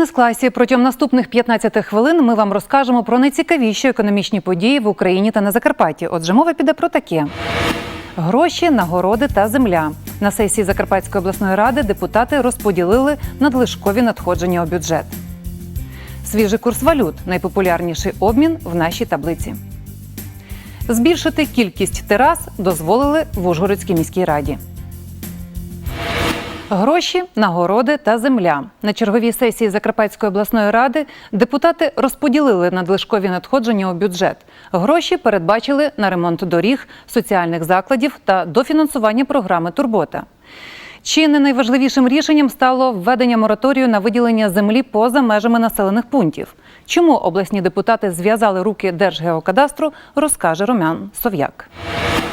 бізнес-класі. Протягом наступних 15 хвилин ми вам розкажемо про найцікавіші економічні події в Україні та на Закарпатті. Отже, мова піде про таке: гроші, нагороди та земля. На сесії Закарпатської обласної ради депутати розподілили надлишкові надходження у бюджет. Свіжий курс валют найпопулярніший обмін в нашій таблиці. Збільшити кількість терас дозволили в Ужгородській міській раді. Гроші, нагороди та земля на черговій сесії Закарпатської обласної ради депутати розподілили надлишкові надходження у бюджет. Гроші передбачили на ремонт доріг, соціальних закладів та дофінансування програми Турбота. Чи не найважливішим рішенням стало введення мораторію на виділення землі поза межами населених пунктів? Чому обласні депутати зв'язали руки Держгеокадастру, розкаже Ромян Сов'як.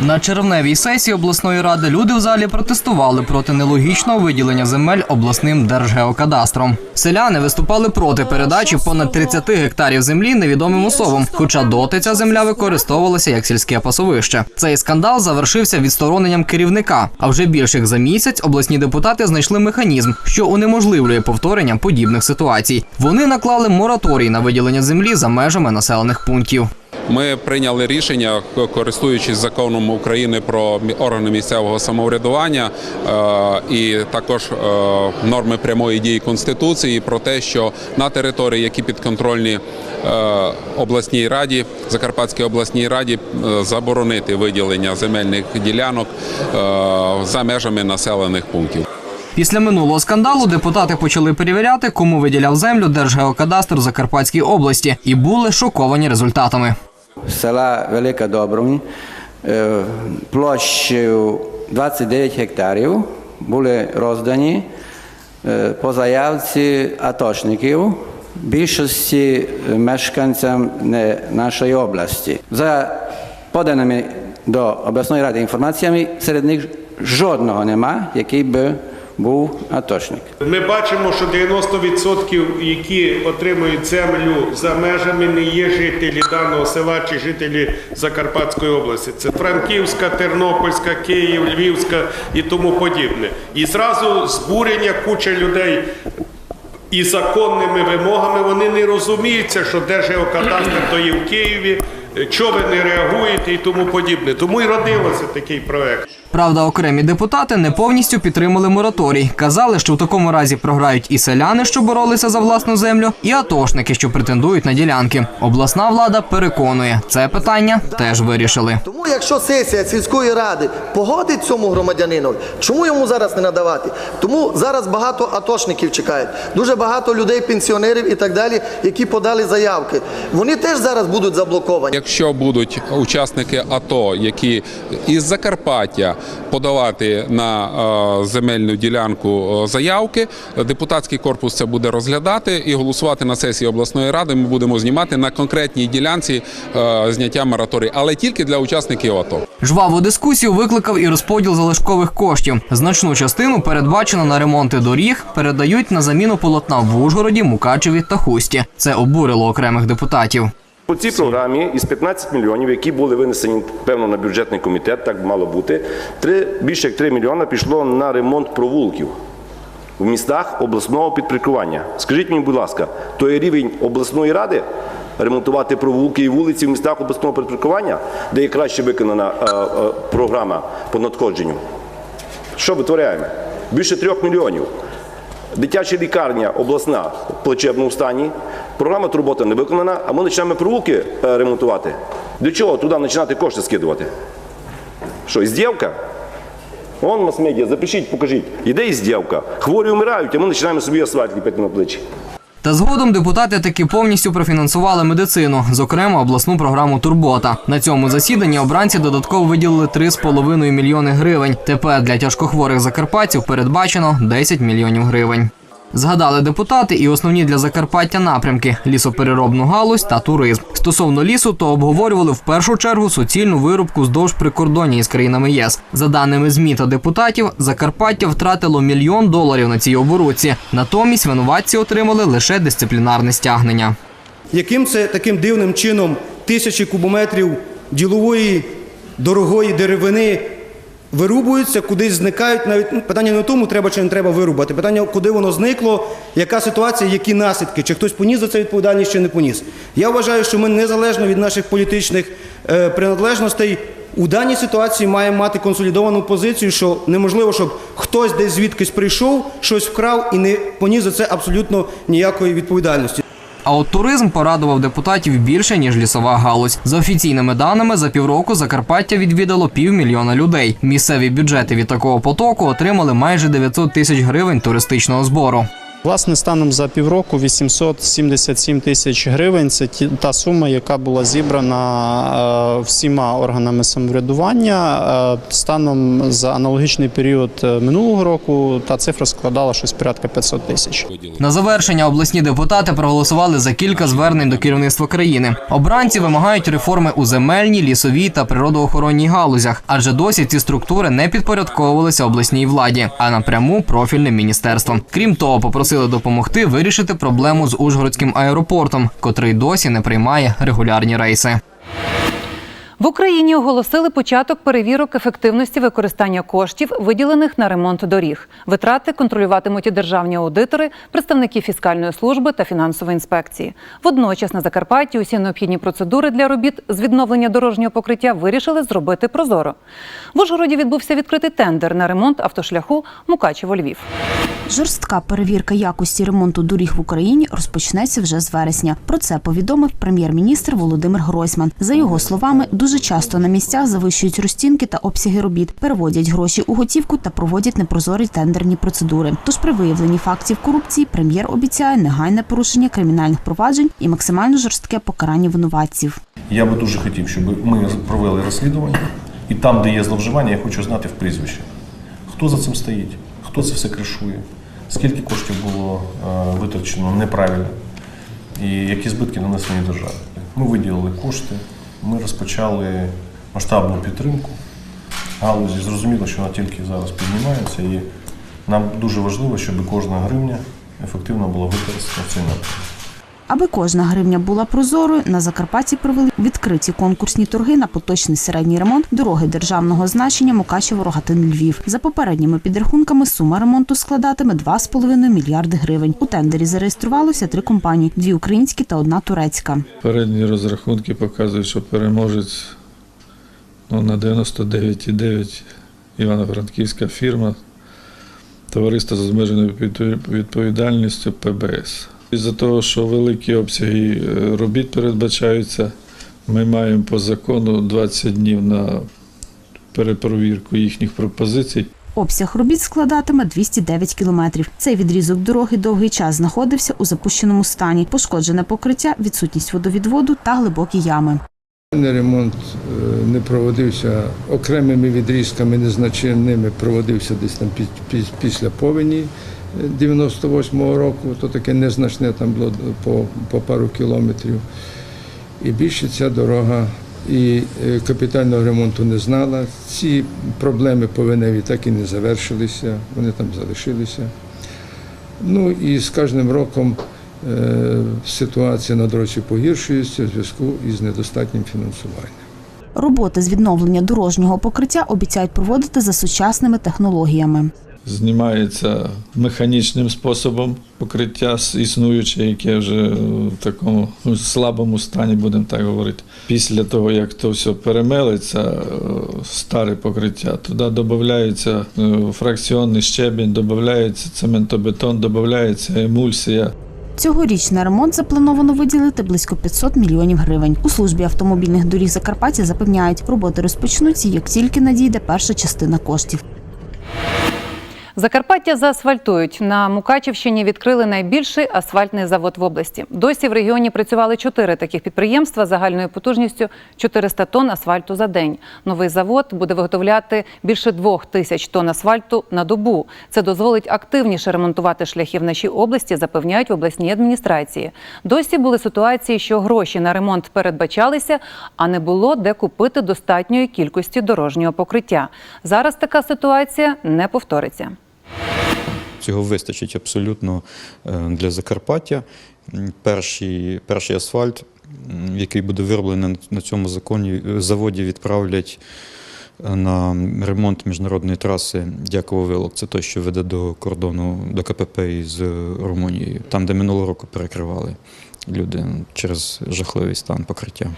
На червневій сесії обласної ради люди в залі протестували проти нелогічного виділення земель обласним держгеокадастром. Селяни виступали проти передачі понад 30 гектарів землі невідомим особам, хоча доти ця земля використовувалася як сільське пасовище. Цей скандал завершився відстороненням керівника. А вже більше як за місяць обласні депутати знайшли механізм, що унеможливлює повторення подібних ситуацій. Вони наклали мораторій на виділення землі за межами населених пунктів. Ми прийняли рішення, користуючись законом України про органи місцевого самоврядування е, і також е, норми прямої дії конституції про те, що на території, які підконтрольні е, обласній раді, Закарпатській обласній раді, заборонити виділення земельних ділянок за межами населених пунктів. Після минулого скандалу депутати почали перевіряти, кому виділяв землю Держгеокадастр Закарпатській області, і були шоковані результатами. Села Велика Добрунь е, площею 29 гектарів були роздані е, по заявці атошників більшості мешканцям нашої області. За поданими до обласної ради інформаціями, серед них жодного нема, який би був атошник. Ми бачимо, що 90% які отримують землю за межами, не є жителі даного села чи жителі Закарпатської області. Це Франківська, Тернопільська, Київ, Львівська і тому подібне. І зразу збурення куча людей. І законними вимогами вони не розуміються, що Держгеокадастр то є в Києві, чого ви не реагуєте і тому подібне. Тому і родилося такий проект. Правда, окремі депутати не повністю підтримали мораторій. Казали, що в такому разі програють і селяни, що боролися за власну землю, і атошники, що претендують на ділянки. Обласна влада переконує, це питання теж вирішили. Тому якщо сесія сільської ради погодить цьому громадянину, чому йому зараз не надавати? Тому зараз багато атошників чекають, дуже багато людей, пенсіонерів і так далі, які подали заявки. Вони теж зараз будуть заблоковані. Якщо будуть учасники АТО, які із Закарпаття подавати на е, земельну ділянку е, заявки, депутатський корпус це буде розглядати і голосувати на сесії обласної ради. Ми будемо знімати на конкретній ділянці е, зняття мораторію, але тільки для учасників АТО. Жваву дискусію викликав і розподіл залишкових коштів. Значну частину передбачено на ремонти доріг, передають на заміну полотна в Ужгороді, Мукачеві та Хусті. Це обурило окремих депутатів. По цій програмі із 15 мільйонів, які були винесені певно на бюджетний комітет, так мало бути, більше як 3 мільйони пішло на ремонт провулків в містах обласного підпорядкування. Скажіть мені, будь ласка, то є рівень обласної ради ремонтувати провулки і вулиці в містах обласного підпорядкування, де є краще виконана е, е, програма по надходженню? Що витворяємо? Більше трьох мільйонів. Дитяча лікарня обласна в плачебному стані. Програма турбота не виконана, а ми починаємо провулки е, ремонтувати. Для чого туди починати кошти скидувати? Що, іздівка? Вон мас-медіа, запишіть, покажіть. Іде іздівка. Хворі вмирають, а ми починаємо собі асфальт ліпити на плечі. Та згодом депутати таки повністю профінансували медицину, зокрема обласну програму Турбота. На цьому засіданні обранці додатково виділили 3,5 мільйони гривень. Тепер для тяжкохворих закарпатців передбачено 10 мільйонів гривень. Згадали депутати і основні для Закарпаття напрямки лісопереробну галузь та туризм. Стосовно лісу, то обговорювали в першу чергу суцільну вирубку здовж прикордоння із країнами ЄС. За даними ЗМІ та депутатів, Закарпаття втратило мільйон доларів на цій оборудці. Натомість винуватці отримали лише дисциплінарне стягнення. Яким це таким дивним чином тисячі кубометрів ділової дорогої деревини вирубуються, кудись зникають. Навіть ну, питання не в тому, треба чи не треба вирубати. Питання, куди воно зникло, яка ситуація, які наслідки, чи хтось поніс за це відповідальність, чи не поніс. Я вважаю, що ми незалежно від наших політичних е, приналежностей. У даній ситуації маємо мати консолідовану позицію, що неможливо, щоб хтось десь звідкись прийшов, щось вкрав і не поніс за це абсолютно ніякої відповідальності. А от туризм порадував депутатів більше ніж лісова галузь. За офіційними даними, за півроку Закарпаття відвідало півмільйона людей. Місцеві бюджети від такого потоку отримали майже 900 тисяч гривень туристичного збору. Власне, станом за півроку 877 тисяч гривень. Це та сума, яка була зібрана е, всіма органами самоврядування. Е, Станом за аналогічний період е, минулого року та цифра складала щось порядка 500 тисяч. На завершення обласні депутати проголосували за кілька звернень до керівництва країни. Обранці вимагають реформи у земельній, лісовій та природоохоронній галузях, адже досі ці структури не підпорядковувалися обласній владі, а напряму профільним міністерством. Крім того, попросили допомогти вирішити проблему з Ужгородським аеропортом, котрий досі не приймає регулярні рейси. В Україні оголосили початок перевірок ефективності використання коштів, виділених на ремонт доріг. Витрати контролюватимуть і державні аудитори, представники фіскальної служби та фінансової інспекції. Водночас на Закарпатті усі необхідні процедури для робіт з відновлення дорожнього покриття вирішили зробити прозоро. В Ужгороді відбувся відкритий тендер на ремонт автошляху Мукачево-Львів. Жорстка перевірка якості ремонту доріг в Україні розпочнеться вже з вересня. Про це повідомив прем'єр-міністр Володимир Гройсман. За його словами, дуже часто на місцях завищують розцінки та обсяги робіт, переводять гроші у готівку та проводять непрозорі тендерні процедури. Тож при виявленні фактів корупції прем'єр обіцяє негайне порушення кримінальних проваджень і максимально жорстке покарання винуватців. Я би дуже хотів, щоб ми провели розслідування, і там, де є зловживання, я хочу знати в прізвище. Хто за цим стоїть, хто це все кришує, скільки коштів було е, витрачено неправильно, і які збитки нанесені державі. Ми виділили кошти, ми розпочали масштабну підтримку галузі. Зрозуміло, що вона тільки зараз піднімається, і нам дуже важливо, щоб кожна гривня ефективно була використана в цей напрямок. Аби кожна гривня була прозорою, на Закарпатті провели відкриті конкурсні торги на поточний середній ремонт дороги державного значення Мукачево-Рогатин-Львів. За попередніми підрахунками сума ремонту складатиме 2,5 мільярди гривень. У тендері зареєструвалося три компанії: дві українські та одна турецька. Передні розрахунки показують, що переможець ну, на 99,9 Івано-Франківська фірма товариство з обмеженою відповідальністю ПБС. Із-за того, що великі обсяги е, робіт передбачаються, ми маємо по закону 20 днів на перепровірку їхніх пропозицій. Обсяг робіт складатиме 209 кілометрів. Цей відрізок дороги довгий час знаходився у запущеному стані. Пошкоджене покриття, відсутність водовідводу та глибокі ями. Ремонт е, не проводився окремими відрізками незначними, проводився десь там після повені 98-го року, то таке незначне там було по, по пару кілометрів. І більше ця дорога і е, капітального ремонту не знала. Ці проблеми повеневі так і не завершилися, вони там залишилися. Ну і з кожним роком е, ситуація на дорозі погіршується в зв'язку із недостатнім фінансуванням. Роботи з відновлення дорожнього покриття обіцяють проводити за сучасними технологіями. Знімається механічним способом покриття існуюче, яке вже в такому ну, слабому стані, будемо так говорити. Після того, як то все перемелиться, е, старе покриття, туди додається е, фракціонний щебінь, додається цементобетон, додається емульсія. Цьогоріч на ремонт заплановано виділити близько 500 мільйонів гривень. У службі автомобільних доріг Закарпаття запевняють, роботи розпочнуться, як тільки надійде перша частина коштів. Закарпаття заасфальтують. На Мукачівщині відкрили найбільший асфальтний завод в області. Досі в регіоні працювали чотири таких підприємства загальною потужністю 400 тонн асфальту за день. Новий завод буде виготовляти більше двох тисяч тонн асфальту на добу. Це дозволить активніше ремонтувати шляхи в нашій області, запевняють в обласній адміністрації. Досі були ситуації, що гроші на ремонт передбачалися, а не було де купити достатньої кількості дорожнього покриття. Зараз така ситуація не повториться. Цього вистачить абсолютно е, для Закарпаття. Перший, перший асфальт, який буде вироблений на цьому законі, заводі, відправлять на ремонт міжнародної траси Дяково-Вилок. Це той, що веде до кордону до КПП із Румунією, там, де минулого року перекривали люди через жахливий стан покриття.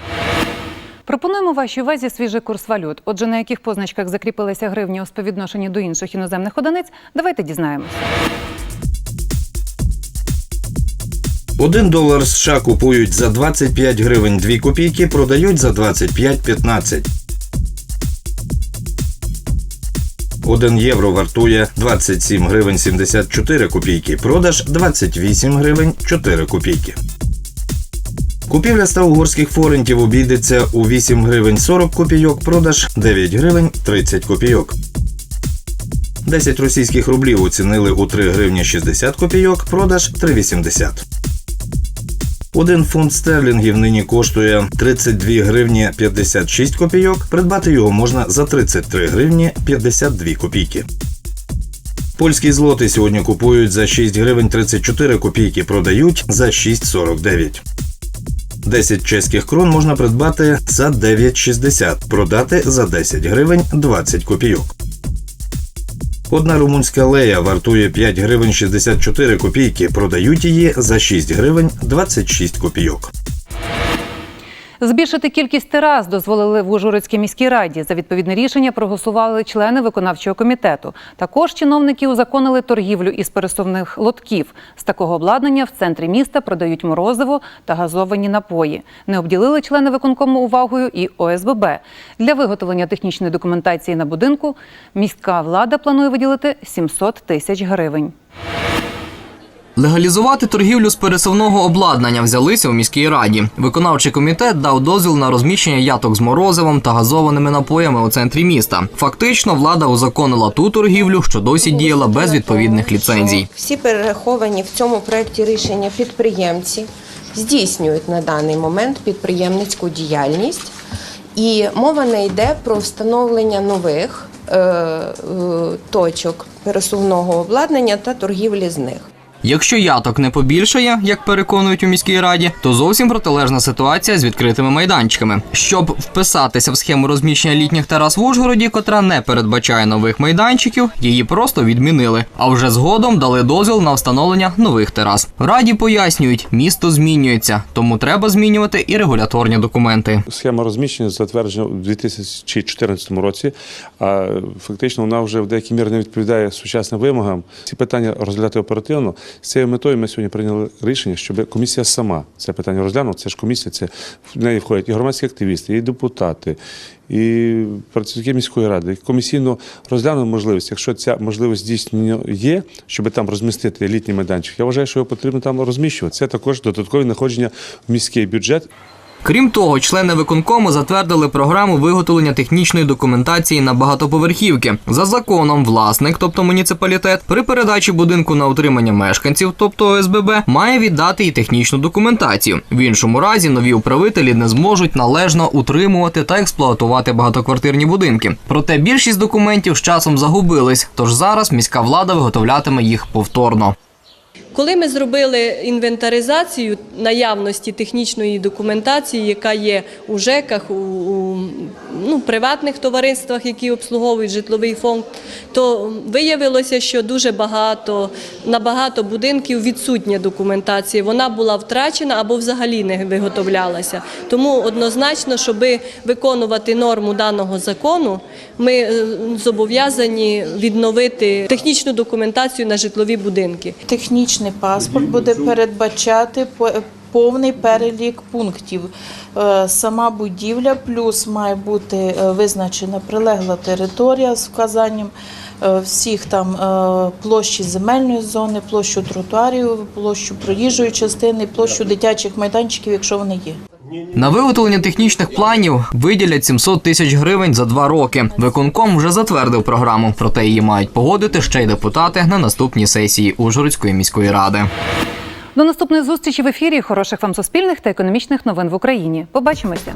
Пропонуємо вашій увазі свіжий курс валют. Отже, на яких позначках закріпилися гривні у співвідношенні до інших іноземних одиниць, давайте дізнаємося. 1 долар США купують за 25 гривень 2 копійки, продають за 25,15. 1 євро вартує 27 гривень 74 копійки, продаж 28 гривень 4 копійки. Купівля 100 угорських форентів обійдеться у 8 гривень 40 копійок, продаж 9 гривень 30 копійок. 10 російських рублів оцінили у 3 гривні 60 копійок, продаж 3,80. Один фунт стерлінгів нині коштує 32 гривні 56 копійок. Придбати його можна за 33 гривні 52 копійки. Польські злоти сьогодні купують за 6 гривень 34 копійки, продають за 6,49. 10 чеських крон можна придбати за 9,60, продати за 10 гривень 20 копійок. Одна румунська лея вартує 5 гривень 64 копійки, продають її за 6 гривень 26 копійок. Збільшити кількість терас дозволили в Ужгородській міській раді. За відповідне рішення проголосували члени виконавчого комітету. Також чиновники узаконили торгівлю із пересувних лотків. З такого обладнання в центрі міста продають морозиво та газовані напої. Не обділили члени виконкому увагою і ОСББ. Для виготовлення технічної документації на будинку міська влада планує виділити 700 тисяч гривень. Легалізувати торгівлю з пересувного обладнання взялися у міській раді. Виконавчий комітет дав дозвіл на розміщення яток з морозивом та газованими напоями у центрі міста. Фактично, влада узаконила ту торгівлю, що досі діяла без відповідних ліцензій. Всі перераховані в цьому проєкті рішення підприємці здійснюють на даний момент підприємницьку діяльність, і мова не йде про встановлення нових е, е, точок пересувного обладнання та торгівлі з них. Якщо яток не побільшає, як переконують у міській раді, то зовсім протилежна ситуація з відкритими майданчиками. Щоб вписатися в схему розміщення літніх терас в Ужгороді, котра не передбачає нових майданчиків, її просто відмінили. А вже згодом дали дозвіл на встановлення нових терас. Раді пояснюють, місто змінюється, тому треба змінювати і регуляторні документи. Схема розміщення затверджена у 2014 році, а фактично вона вже в деякій мірі не відповідає сучасним вимогам. Ці питання розглядати оперативно. З цією метою ми сьогодні прийняли рішення, щоб комісія сама це питання розглянула. Це ж комісія, це в неї входять і громадські активісти, і депутати, і працівники міської ради. Комісійно розглянули можливість, якщо ця можливість дійсно є, щоб там розмістити літній майданчик. Я вважаю, що його потрібно там розміщувати. Це також додаткові находження в міський бюджет. Крім того, члени виконкому затвердили програму виготовлення технічної документації на багатоповерхівки. За законом, власник, тобто муніципалітет, при передачі будинку на утримання мешканців, тобто ОСББ, має віддати і технічну документацію. В іншому разі нові управителі не зможуть належно утримувати та експлуатувати багатоквартирні будинки. Проте більшість документів з часом загубились, тож зараз міська влада виготовлятиме їх повторно. Коли ми зробили інвентаризацію наявності технічної документації, яка є у ЖЕКах, у, у ну, приватних товариствах, які обслуговують житловий фонд, то виявилося, що дуже багато на багато будинків відсутня документація. Вона була втрачена або взагалі не виготовлялася. Тому однозначно, щоб виконувати норму даного закону, ми е, зобов'язані відновити технічну документацію на житлові будинки. Технічний паспорт буде передбачати повний перелік пунктів. Е, Сама будівля, плюс має бути е, визначена прилегла територія з вказанням е, всіх там площі земельної зони, площу тротуарів, площу проїжджої частини, площу дитячих майданчиків, якщо вони є. На виготовлення технічних планів виділять 700 тисяч гривень за два роки. Виконком вже затвердив програму, проте її мають погодити ще й депутати на наступній сесії Ужгородської міської ради. До наступної зустрічі в ефірі. Хороших вам суспільних та економічних новин в Україні. Побачимося.